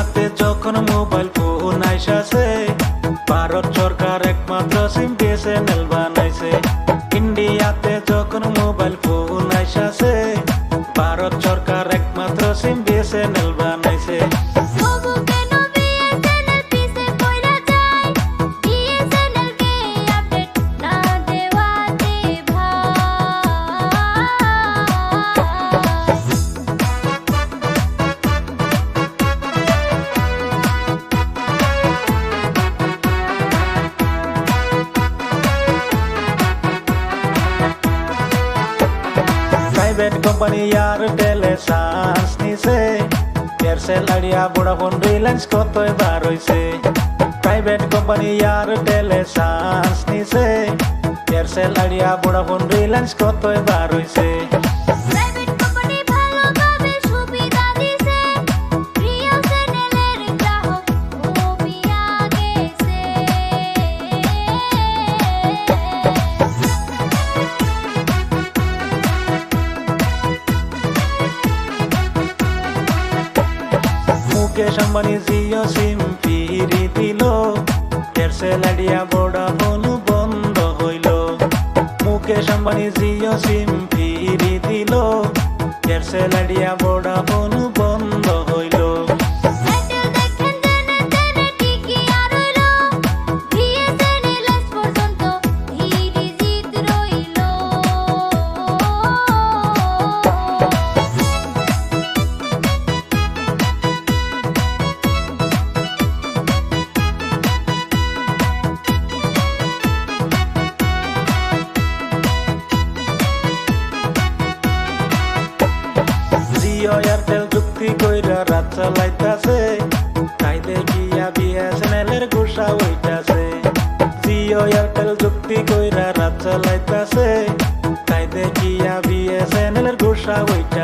ইন্ডিয়াতে যখন mobile phone আইসাছে, ভারত সরকার একমাত্র সিম বিএসএনএল বানাইছে। ইন্ডিয়াতে যখন মোবাইল ফোন আইসাছে, ভারত সরকার একমাত্র সিম বিএসএনএল প্রাইভেট কোম্পানি আর টেলে চান্স নিছে এয়ারসেল আইডিয়া ভোডাফোন রিলায়েন্স কত এবার হইছে প্রাইভেট কোম্পানি আর টেলে চান্স নিছে এয়ারসেল আইডিয়া ভোডাফোন রিলায়েন্স কত এবার হইছে আম্বানি জিও সিম ফিরি দিল। এয়ারসেল আইডিয়া ভোডাফোন বন্ধ হইল। মুকেশ আম্বানি জিও সিম ফিরি দিল। Aircel Idea Vodafone Jio Airtel চুক্তি কইরা রাত চালাইতাছে। তাই দেখিয়া বিএসএনএল এর ঘোষা হইতাছে। জিও এয়ারটেল চুক্তি কইরা রাত চালাইতাছে। তাই দেখিয়া বিএসএনএল এর ঘোষা হইতাছে।